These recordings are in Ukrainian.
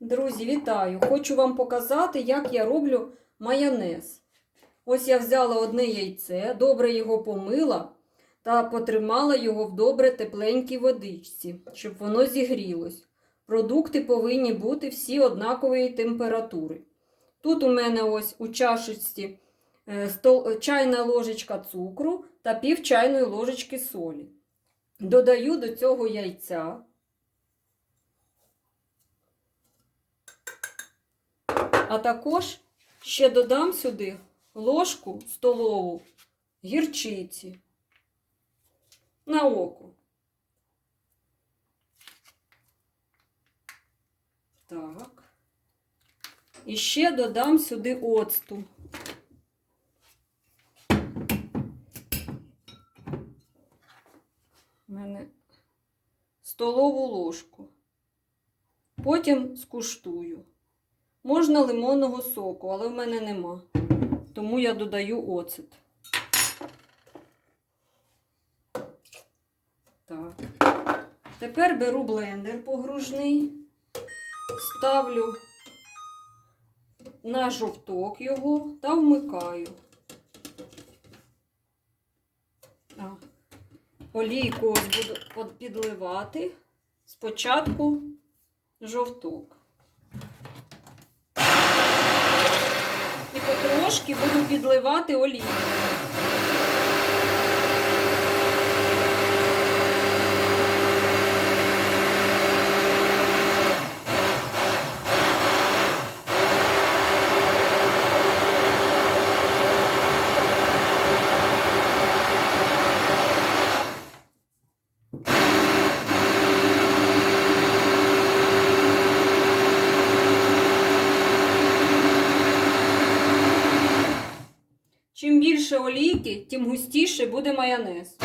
Друзі, вітаю! Хочу вам показати, як я роблю майонез. Ось я взяла одне яйце, добре його помила та потримала його в добре тепленькій водичці, щоб воно зігрілось. Продукти повинні бути всі однакової температури. Тут у мене ось у чашечці е, стол- чайна ложечка цукру та пів чайної ложечки солі. Додаю до цього яйця. А також ще додам сюди ложку столову гірчиці на око. Так. І ще додам сюди оцту. У мене столову ложку. Потім скуштую. Можна лимонного соку, але в мене нема. Тому я додаю оцет. Так. Тепер беру блендер погружний, ставлю на жовток його та вмикаю. Олійку буду підливати. Спочатку жовток. І потрошки буду підливати олію. Більше олійки, тим густіше буде майонез.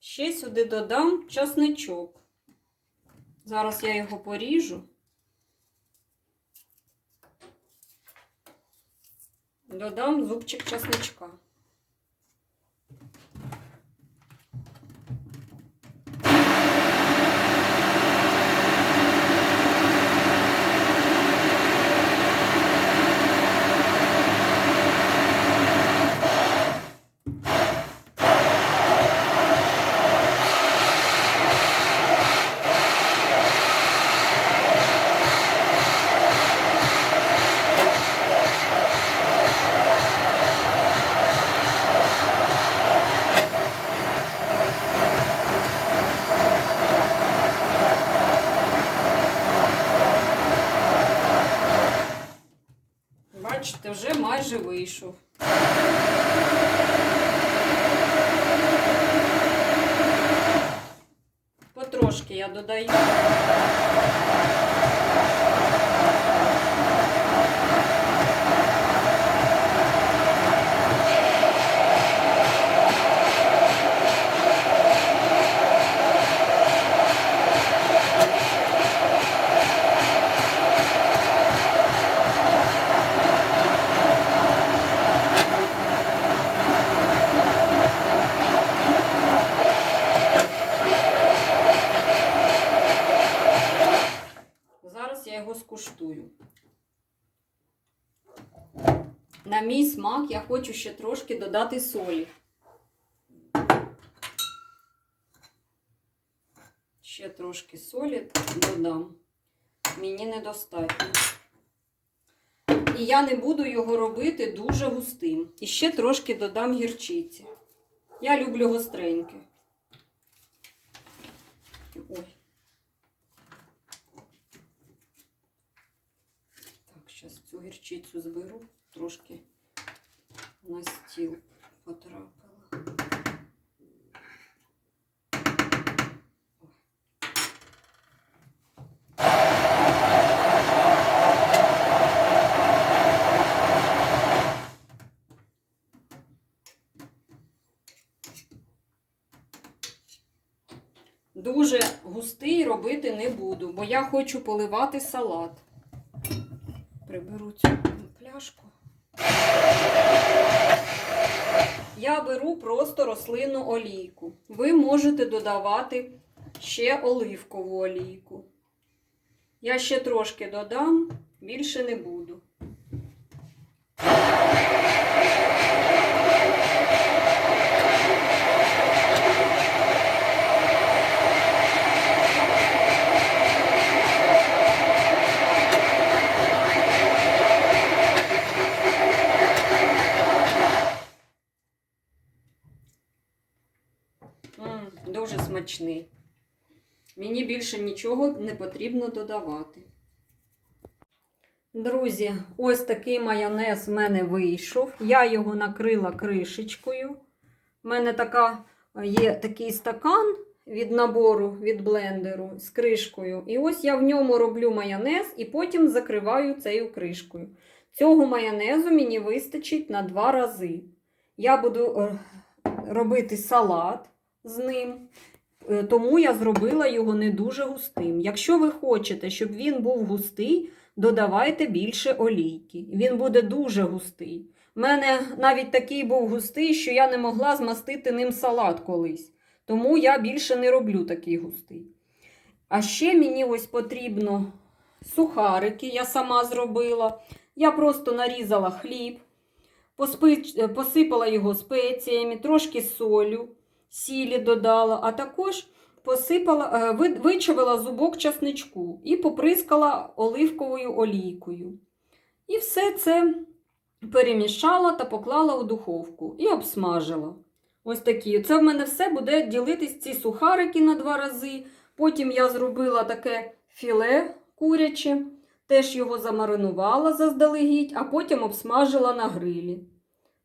Ще сюди додам часничок. Зараз я його поріжу. Додам зубчик часничка. Бачите, вже вийшов. Потрошки я додаю. Зараз я його скуштую. На мій смак я хочу ще трошки додати солі. Ще трошки солі додам. Мені недостатньо. І я не буду його робити дуже густим. І ще трошки додам гірчиці. Я люблю гостреньке. Ой. Так, зараз цю гірчицю зберу, трошки на стіл потрапила. Дуже густий робити не буду, бо я хочу поливати салат. Приберу цю пляшку. Я беру просто рослинну олійку. Ви можете додавати ще оливкову олійку. Я ще трошки додам, більше не буду. М, дуже смачний. Мені більше нічого не потрібно додавати. Друзі, ось такий майонез в мене вийшов. Я його накрила кришечкою. У мене така, є такий стакан від набору від блендеру з кришкою. І ось я в ньому роблю майонез і потім закриваю цією кришкою. Цього майонезу мені вистачить на два рази. Я буду е, робити салат з ним. Е, Тому я зробила його не дуже густим. Якщо ви хочете, щоб він був густий, додавайте більше олійки. Він буде дуже густий. У мене навіть такий був густий, що я не могла змастити ним салат колись. Тому я більше не роблю такий густий. А ще мені ось потрібно сухарики, я сама зробила. Я просто нарізала хліб, посипала його спеціями, трошки солю сілі додала, а також посипала, е, вичавила зубок часничку і поприскала оливковою олійкою. І все це перемішала та поклала у духовку і обсмажила. Ось такі. Це в мене все буде ділитись ці сухарики на два рази. Потім я зробила таке філе куряче, теж його замаринувала заздалегідь, а потім обсмажила на грилі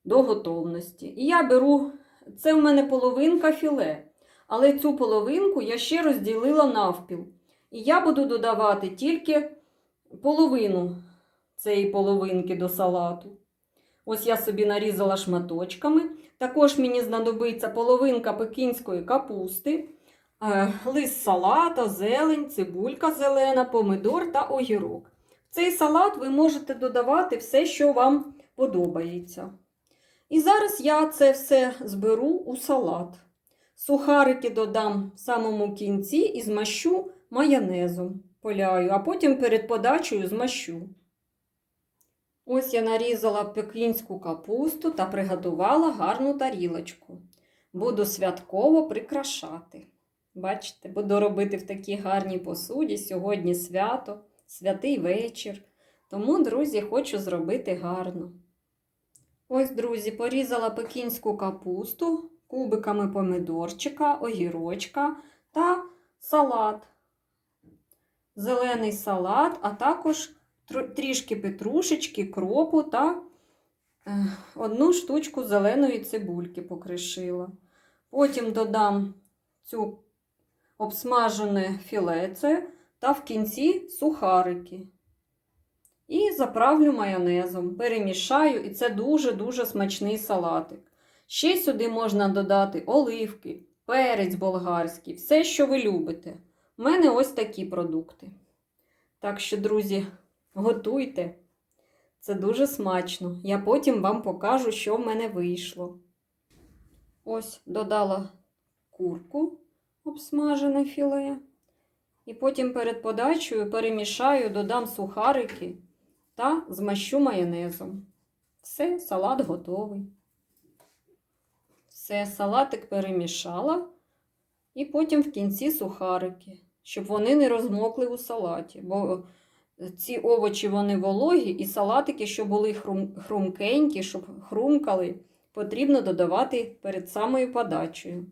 до готовності. І я беру це в мене половинка філе, але цю половинку я ще розділила навпіл. І я буду додавати тільки половину цієї половинки до салату. Ось я собі нарізала шматочками. Також мені знадобиться половинка пекінської капусти, е, лист салата, зелень, цибулька зелена, помидор та огірок. В цей салат ви можете додавати все, що вам подобається. І зараз я це все зберу у салат. Сухарики додам в самому кінці і змащу майонезом. Поляю, а потім перед подачею змащу. Ось я нарізала пекінську капусту та приготувала гарну тарілочку. Буду святково прикрашати. Бачите, буду робити в такій гарній посуді. Сьогодні свято, святий вечір. Тому, друзі, хочу зробити гарно. Ось, друзі, порізала пекінську капусту, кубиками помидорчика, огірочка та салат. Зелений салат, а також трішки петрушечки, кропу та е, одну штучку зеленої цибульки покришила. Потім додам цю обсмажене філеце та в кінці сухарики. І заправлю майонезом, перемішаю, і це дуже-дуже смачний салатик. Ще сюди можна додати оливки, перець болгарський, все, що ви любите. У мене ось такі продукти. Так що, друзі, готуйте. Це дуже смачно. Я потім вам покажу, що в мене вийшло. Ось додала курку, обсмажене філе. І потім перед подачею перемішаю, додам сухарики та змащу майонезом. Все, салат готовий. Все, салатик перемішала. І потім в кінці сухарики, щоб вони не розмокли у салаті. Бо ці овочі вони вологі, і салатики, щоб були хрум, хрумкенькі, щоб хрумкали, потрібно додавати перед самою подачею.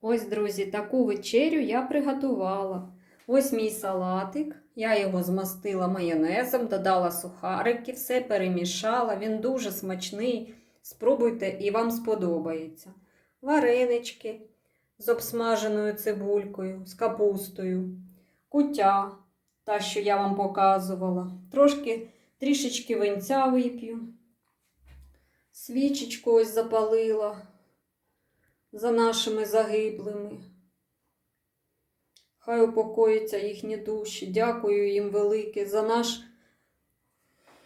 Ось, друзі, таку вечерю я приготувала. Ось мій салатик. Я його змастила майонезом, додала сухарики, все перемішала. Він дуже смачний. Спробуйте і вам сподобається. Варенички з обсмаженою цибулькою, з капустою, куття, та, що я вам показувала. Трошки трішечки винця вип'ю. Свічечку ось запалила за нашими загиблими. Хай упокоїться їхні душі. Дякую їм велике за наш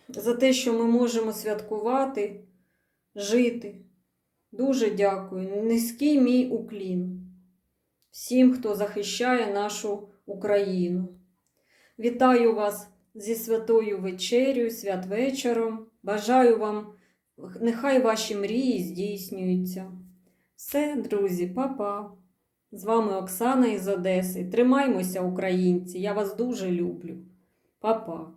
за те, що ми можемо святкувати, жити. Дуже дякую. Низький мій уклін всім, хто захищає нашу Україну. Вітаю вас зі святою вечерю, святвечором. Бажаю вам, нехай ваші мрії здійснюються. Все, друзі, па-па. З вами Оксана із Одеси. Тримаймося, українці. Я вас дуже люблю. Па-па.